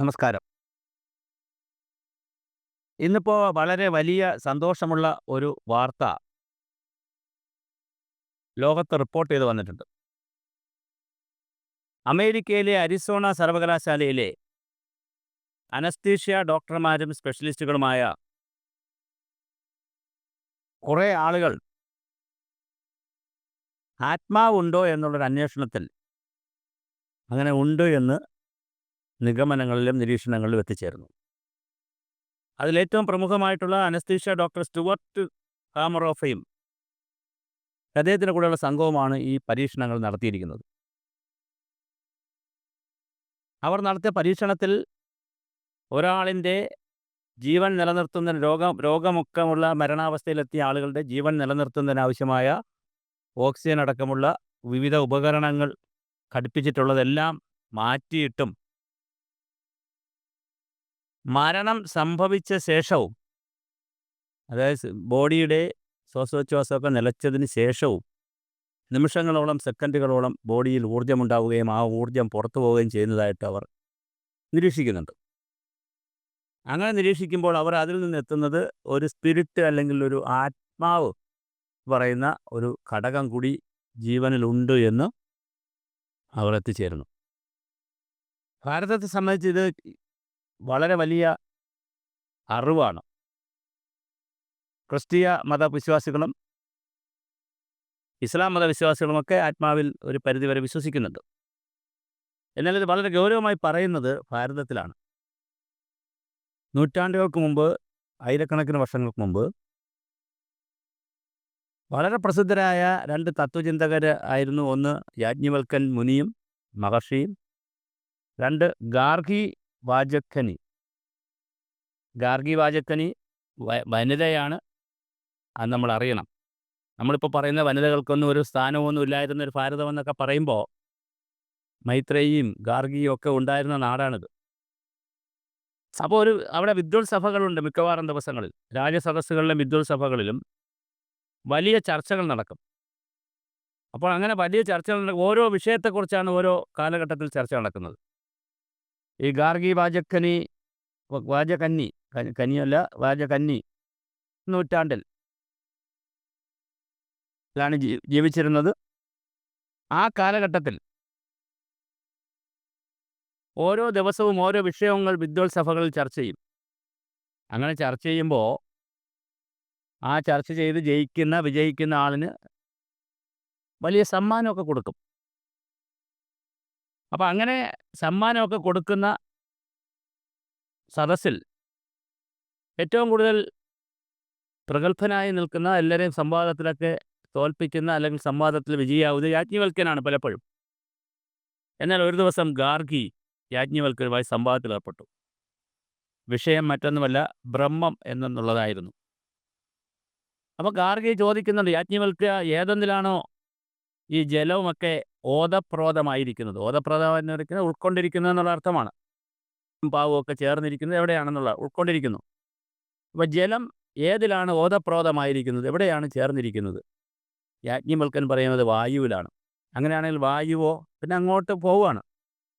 നമസ്കാരം. ഇന്നിപ്പോ വളരെ വലിയ സന്തോഷമുള്ള ഒരു വാർത്ത ലോകത്ത് റിപ്പോർട്ട് ചെയ്ത് വന്നിട്ടുണ്ട്. അമേരിക്കയിലെ അരിസോണ സർവകലാശാലയിലെ അനസ്തീഷ്യ ഡോക്ടർമാരും സ്പെഷ്യലിസ്റ്റുകളുമായ കുറേ ആളുകൾ ആത്മാവുണ്ടോ എന്നുള്ളൊരു അന്വേഷണത്തിൽ അങ്ങനെ ഉണ്ട് എന്ന് നിഗമനങ്ങളിലും നിരീക്ഷണങ്ങളിലും എത്തിച്ചേർന്നു. അതിലേറ്റവും പ്രമുഖമായിട്ടുള്ള അനസ്തീഷ ഡോക്ടർ സ്റ്റുവർട്ട് ഹാമറോഫയും അദ്ദേഹത്തിന്റെ കൂടെയുള്ള സംഘവുമാണ് ഈ പരീക്ഷണങ്ങൾ നടത്തിയിരിക്കുന്നത്. അവർ നടത്തിയ പരീക്ഷണത്തിൽ ഒരാളിന്റെ ജീവൻ നിലനിർത്തുന്ന രോഗം രോഗമൊക്കമുള്ള മരണാവസ്ഥയിലെത്തിയ ആളുകളുടെ ജീവൻ നിലനിർത്തുന്നതിന് ആവശ്യമായ ഓക്സിജൻ അടക്കമുള്ള വിവിധ ഉപകരണങ്ങൾ ഘടിപ്പിച്ചിട്ടുള്ളതെല്ലാം മാറ്റിയിട്ടും മരണം സംഭവിച്ച ശേഷവും അതായത് ബോഡിയുടെ ശ്വാസോച്ഛ്വാസമൊക്കെ നിലച്ചതിന് ശേഷവും നിമിഷങ്ങളോളം സെക്കൻഡുകളോളം ബോഡിയിൽ ഊർജമുണ്ടാവുകയും ആ ഊർജം പുറത്തു പോവുകയും ചെയ്യുന്നതായിട്ട് അവർ നിരീക്ഷിക്കുന്നുണ്ട്. അങ്ങനെ നിരീക്ഷിക്കുമ്പോൾ അവർ അതിൽ നിന്ന് എത്തുന്നത് ഒരു സ്പിരിറ്റ് അല്ലെങ്കിൽ ഒരു ആത്മാവ് പറയുന്ന ഒരു ഘടകം കൂടി ജീവനിലുണ്ട് എന്ന് അവർ എത്തിച്ചേരുന്നു. ഭാരതത്തെ സംബന്ധിച്ച് ഇത് വളരെ വലിയ അറിവാണ്. ക്രിസ്തീയ മതവിശ്വാസികളും ഇസ്ലാം മതവിശ്വാസികളുമൊക്കെ ആത്മാവിൽ ഒരു പരിധിവരെ വിശ്വസിക്കുന്നുണ്ട്. എന്നാൽ ഇത് വളരെ ഗൗരവമായി പറയുന്നത് ഭാരതത്തിലാണ്. നൂറ്റാണ്ടുകൾക്ക് മുമ്പ് ആയിരക്കണക്കിന് വർഷങ്ങൾക്ക് മുമ്പ് വളരെ പ്രസിദ്ധരായ രണ്ട് തത്വചിന്തകർ ആയിരുന്നു ഒന്ന് യാജ്ഞവൽക്കൻ മുനിയും മഹർഷിയും രണ്ട് ഗാർഗി വാചക്കനി ഗാർഗി വാചക്കനി വ വനിതയാണ് അത് നമ്മൾ അറിയണം. നമ്മളിപ്പോൾ പറയുന്ന വനിതകൾക്കൊന്നും ഒരു സ്ഥാനമൊന്നും ഇല്ലായിരുന്ന ഒരു ഭാരതം എന്നൊക്കെ പറയുമ്പോൾ മൈത്രേയും ഗാർഗിയും ഒക്കെ ഉണ്ടായിരുന്ന നാടാണിത്. അപ്പോൾ ഒരു അവിടെ വിദ്വൽ സഭകളുണ്ട് മിക്കവാറും ദിവസങ്ങളിൽ. രാജസദസ്സുകളിലും വിദ്വൽ സഭകളിലും വലിയ ചർച്ചകൾ നടക്കും. അപ്പോൾ അങ്ങനെ വലിയ ചർച്ചകൾ ഓരോ വിഷയത്തെക്കുറിച്ചാണ് ഓരോ കാലഘട്ടത്തിൽ ചർച്ച നടക്കുന്നത്. ഈ ഗാർഗി വാചക്കനി വാചകന്നി കനിയല്ല വാചകന്നി നൂറ്റാണ്ടിൽ ാണ് ജീവിച്ചിരുന്നത്. ആ കാലഘട്ടത്തിൽ ഓരോ ദിവസവും ഓരോ വിഷയങ്ങൾ വിദ്വൽ സഭകളിൽ ചർച്ച ചെയ്യും. അങ്ങനെ ചർച്ച ചെയ്യുമ്പോൾ ആ ചർച്ച ചെയ്ത് ജയിക്കുന്ന വിജയിക്കുന്ന ആളിന് വലിയ സമ്മാനമൊക്കെ കൊടുക്കും. അപ്പം അങ്ങനെ സമ്മാനമൊക്കെ കൊടുക്കുന്ന സദസ്സിൽ ഏറ്റവും കൂടുതൽ പ്രഗത്ഭനായി നിൽക്കുന്ന എല്ലാവരെയും സംവാദത്തിലൊക്കെ തോൽപ്പിക്കുന്ന അല്ലെങ്കിൽ സംവാദത്തിൽ വിജയിയാവുന്നത് യാജ്ഞവൽക്കനാണ് പലപ്പോഴും. എന്നാൽ ഒരു ദിവസം ഗാർഗി യാജ്ഞവൽക്കരുമായി സംവാദത്തിൽ ഏർപ്പെട്ടു വിഷയം മറ്റൊന്നുമല്ല ബ്രഹ്മം എന്നുള്ളതായിരുന്നു അപ്പോൾ ഗാർഗി ചോദിക്കുന്നുണ്ട് യാജ്ഞവൽക്ക ഏതൊന്നിലാണോ ഈ ജലവുമൊക്കെ ഓതപ്രോതമായിരിക്കുന്നത് ഓതപ്രോതം എന്ന് പറയുന്നത് ഉൾക്കൊണ്ടിരിക്കുന്നു എന്നുള്ള അർത്ഥമാണ്. പാവുമൊക്കെ ചേർന്നിരിക്കുന്നത് എവിടെയാണെന്നുള്ള ഉൾക്കൊണ്ടിരിക്കുന്നു. അപ്പോൾ ജലം ഏതിലാണ് ഓതപ്രോതമായിരിക്കുന്നത് എവിടെയാണ് ചേർന്നിരിക്കുന്നത്? യാജ്ഞിമൽക്കൻ പറയുന്നത് വായുവിലാണ്. അങ്ങനെയാണെങ്കിൽ വായുവോ പിന്നെ അങ്ങോട്ട് പോവുകയാണ്.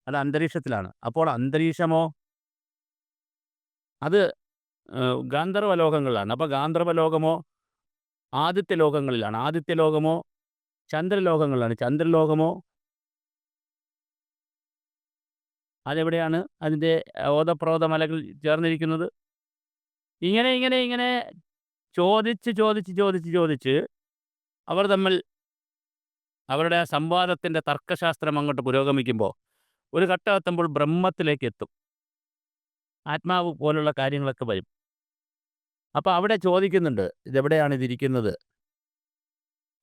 അത് അന്തരീക്ഷത്തിലാണ്. അപ്പോൾ അന്തരീക്ഷമോ? അത് ഗാന്ധർവ ലോകങ്ങളിലാണ്. അപ്പോൾ ഗാന്ധർവ ലോകമോ ആദിത്യ ലോകങ്ങളിലാണ്. ആദിത്യ ലോകമോ ചന്ദ്രലോകങ്ങളിലാണ്. ചന്ദ്രലോകമോ അതെവിടെയാണ് അതിന്റെ ഓതപ്രോത മലകൾ ചേർന്നിരിക്കുന്നത്? ഇങ്ങനെ ഇങ്ങനെ ഇങ്ങനെ ചോദിച്ച് ചോദിച്ച് ചോദിച്ച് ചോദിച്ച് അവർ തമ്മിൽ അവരുടെ ആ സംവാദത്തിന്റെ തർക്കശാസ്ത്രം അങ്ങോട്ട് പുരോഗമിക്കുമ്പോൾ ഒരു ഘട്ടം എത്തുമ്പോൾ ബ്രഹ്മത്തിലേക്ക് എത്തും. ആത്മാവ് പോലുള്ള കാര്യങ്ങളൊക്കെ വരും. അപ്പോൾ അവിടെ ചോദിക്കുന്നുണ്ട് ഇതെവിടെയാണ് ഇതിരിക്കുന്നത്?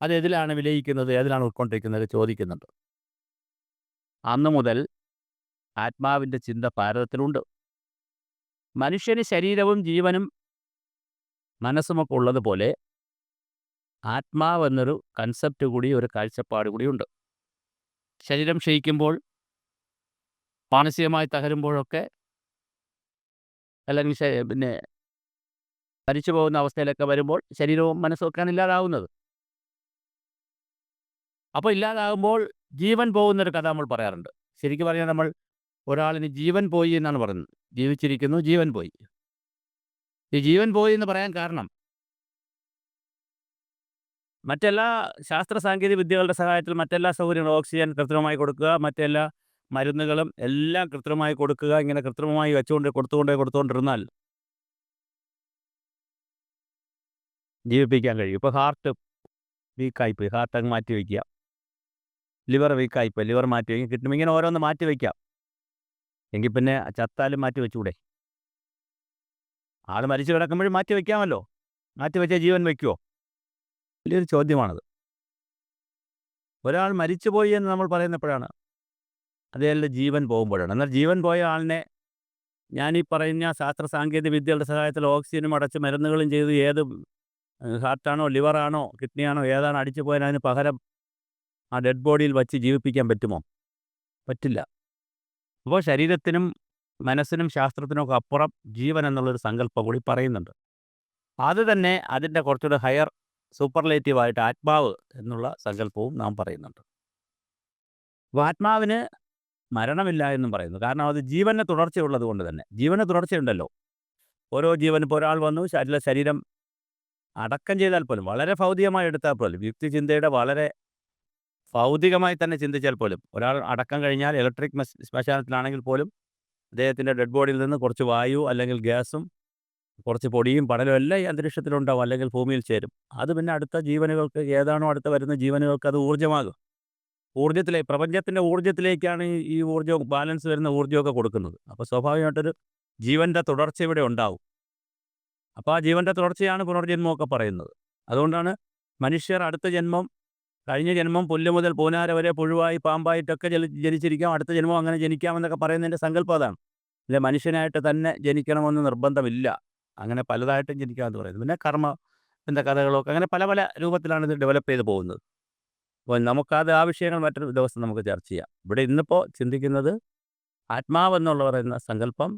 അത് എതിലാണ് വിലയിക്കുന്നത്? ഏതിലാണ് ഉൾക്കൊണ്ടിരിക്കുന്നത്? ചോദിക്കുന്നുണ്ട്. അന്ന് മുതൽ ആത്മാവിന്റെ ചിന്ത ഭാരതത്തിലുണ്ട്. മനുഷ്യന് ശരീരവും ജീവനും മനസ്സുമൊക്കെ ഉള്ളതുപോലെ ആത്മാവ് എന്നൊരു കൺസെപ്റ്റ് കൂടി ഒരു കാഴ്ചപ്പാട് കൂടിയുണ്ട്. ശരീരം ക്ഷയിക്കുമ്പോൾ മാനസികമായി തകരുമ്പോഴൊക്കെ അല്ലെങ്കിൽ പിന്നെ മരിച്ചു പോകുന്ന അവസ്ഥയിലൊക്കെ വരുമ്പോൾ ശരീരവും മനസ്സുമൊക്കെയാണ് ഇല്ലാതാവുന്നത്. അപ്പോൾ ഇല്ലാതാകുമ്പോൾ ജീവൻ പോകുന്നൊരു കഥ നമ്മൾ പറയാറുണ്ട്. ശരിക്കും പറഞ്ഞാൽ നമ്മൾ ഒരാളിന് ജീവൻ പോയി എന്നാണ് പറയുന്നത്. ജീവിച്ചിരിക്കുന്നു ജീവൻ പോയി. ഈ ജീവൻ പോയി എന്ന് പറയാൻ കാരണം മറ്റെല്ലാ ശാസ്ത്ര സാങ്കേതിക വിദ്യകളുടെ സഹായത്തിൽ മറ്റെല്ലാ സൗകര്യങ്ങളും ഓക്സിജൻ കൃത്രിമമായി കൊടുക്കുക മറ്റെല്ലാ മരുന്നുകളും എല്ലാം കൃത്രിമമായി കൊടുക്കുക ഇങ്ങനെ കൃത്രിമമായി വെച്ചുകൊണ്ട് കൊടുത്തുകൊണ്ടേ കൊടുത്തുകൊണ്ടിരുന്നാൽ ജീവിപ്പിക്കാൻ കഴിയും. ഇപ്പോൾ ഹാർട്ട് വീക്കായിപ്പോയി ഹാർട്ട് അങ്ങ് മാറ്റി വയ്ക്കുക ലിവർ വീക്കായി ഇപ്പോൾ ലിവർ മാറ്റി വയ്ക്കും കിട്ടും ഇങ്ങനെ ഓരോന്ന് മാറ്റി വയ്ക്കാം. എങ്കിൽ പിന്നെ ചത്താലും മാറ്റി വെച്ചുകൂടെ ആൾ മരിച്ചു കിടക്കുമ്പോഴും മാറ്റി വയ്ക്കാമല്ലോ മാറ്റി വെച്ചാൽ ജീവൻ വയ്ക്കുമോ വലിയൊരു ചോദ്യമാണത്. ഒരാൾ മരിച്ചുപോയി എന്ന് നമ്മൾ പറയുന്നപ്പോഴാണ് അതേപോലെ ജീവൻ പോകുമ്പോഴാണ്. എന്നാൽ ജീവൻ പോയ ആളിനെ ഞാൻ ഈ പറയുന്ന ശാസ്ത്ര സാങ്കേതിക വിദ്യകളുടെ സഹായത്തിൽ ഓക്സിജനും അടച്ച് മരുന്നുകളും ചെയ്ത് ഏത് ഹാർട്ടാണോ ലിവറാണോ കിഡ്നിയാണോ ഏതാണ് അടിച്ചു പോയാൽ അതിന് പകരം ആ ഡെഡ് ബോഡിയിൽ വച്ച് ജീവിപ്പിക്കാൻ പറ്റുമോ? പറ്റില്ല. അപ്പോൾ ശരീരത്തിനും മനസ്സിനും ശാസ്ത്രത്തിനും ഒക്കെ അപ്പുറം ജീവൻ എന്നുള്ളൊരു സങ്കല്പം കൂടി പറയുന്നുണ്ട്. അത് തന്നെ അതിന്റെ കുറച്ചുകൂടെ ഹയർ സൂപ്പർലേറ്റീവായിട്ട് ആത്മാവ് എന്നുള്ള സങ്കല്പവും നാം പറയുന്നുണ്ട്. അപ്പോൾ ആത്മാവിന് മരണമില്ല എന്നും പറയുന്നു. കാരണം അത് ജീവന് തുടർച്ചയുള്ളത് കൊണ്ട് തന്നെ. ജീവന് തുടർച്ചയുണ്ടല്ലോ. ഓരോ ജീവൻ ഇപ്പോൾ ഒരാൾ വന്നു ശരീര ശരീരം അടക്കം ചെയ്താൽ പോലും വളരെ ഭൗതികമായി എടുത്താൽ പോലും യുക്തിചിന്തയുടെ വളരെ ഭൗതികമായി തന്നെ ചിന്തിച്ചാൽ പോലും ഒരാൾ അടക്കം കഴിഞ്ഞാൽ ഇലക്ട്രിക് ശ്മശാനത്തിലാണെങ്കിൽ പോലും അദ്ദേഹത്തിന്റെ ഡെഡ് ബോഡിയിൽ നിന്ന് കുറച്ച് വായു അല്ലെങ്കിൽ ഗ്യാസും കുറച്ച് പൊടിയും പടലും എല്ലാം ഈ അന്തരീക്ഷത്തിലുണ്ടാവും അല്ലെങ്കിൽ ഭൂമിയിൽ ചേരും. അത് പിന്നെ അടുത്ത ജീവനുകൾക്ക് ഏതാണോ അടുത്ത വരുന്ന ജീവനുകൾക്ക് അത് ഊർജമാകും. ഊർജത്തിലെ പ്രപഞ്ചത്തിന്റെ ഊർജത്തിലേക്കാണ് ഈ- ഊർജം ബാലൻസ് വരുന്ന ഊർജമൊക്കെ കൊടുക്കുന്നത്. അപ്പോൾ സ്വാഭാവികമായിട്ടൊരു ജീവന്റെ തുടർച്ച ഇവിടെ ഉണ്ടാവും. അപ്പോൾ ആ ജീവന്റെ തുടർച്ചയാണ് പുനർജന്മമൊക്കെ പറയുന്നത്. അതുകൊണ്ടാണ് മനുഷ്യർ അടുത്ത ജന്മം കഴിഞ്ഞ ജന്മം പുല്ല് മുതൽ പൂനാര വരെ പുഴുവായി പാമ്പായിട്ടൊക്കെ ജനിച്ചിരിക്കാം. അടുത്ത ജന്മം അങ്ങനെ ജനിക്കാമെന്നൊക്കെ പറയുന്നതിന്റെ സങ്കല്പം അതാണ്. അല്ലെ മനുഷ്യനായിട്ട് തന്നെ ജനിക്കണമെന്ന് നിർബന്ധമില്ല. അങ്ങനെ പലതായിട്ടും ജനിക്കാമെന്ന് പറയുന്നത്. പിന്നെ കർമ്മത്തിന്റെ കഥകളൊക്കെ അങ്ങനെ പല പല രൂപത്തിലാണ് ഇത് ഡെവലപ്പ് ചെയ്ത് പോകുന്നത്. അപ്പോൾ നമുക്കത് ആ വിഷയങ്ങൾ മറ്റൊരു ദിവസം നമുക്ക് ചർച്ച ചെയ്യാം. ഇവിടെ ഇന്നിപ്പോൾ ചിന്തിക്കുന്നത് ആത്മാവെന്നുള്ള പറയുന്ന സങ്കല്പം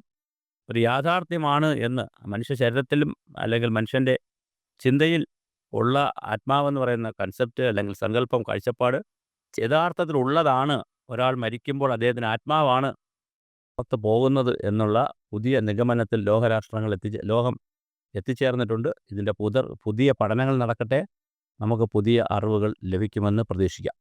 ഒരു യാഥാർത്ഥ്യമാണ് എന്ന് മനുഷ്യ ശരീരത്തിലും അല്ലെങ്കിൽ മനുഷ്യന്റെ ചിന്തയിൽ ഉള്ള ആത്മാവെന്ന് പറയുന്ന കൺസെപ്റ്റ് അല്ലെങ്കിൽ സങ്കല്പം കാഴ്ചപ്പാട് യഥാർത്ഥത്തിൽ ഉള്ളതാണ്. ഒരാൾ മരിക്കുമ്പോൾ അദ്ദേഹത്തിന് ആത്മാവാണ് പുറത്ത് പോകുന്നത് എന്നുള്ള പുതിയ നിഗമനത്തിൽ ലോകരാഷ്ട്രങ്ങൾ എത്തിച്ച് ലോകം എത്തിച്ചേർന്നിട്ടുണ്ട്. ഇതിന്റെ പുതർ പുതിയ പഠനങ്ങൾ നടക്കട്ടെ. നമുക്ക് പുതിയ അറിവുകൾ ലഭിക്കുമെന്ന് പ്രതീക്ഷിക്കാം.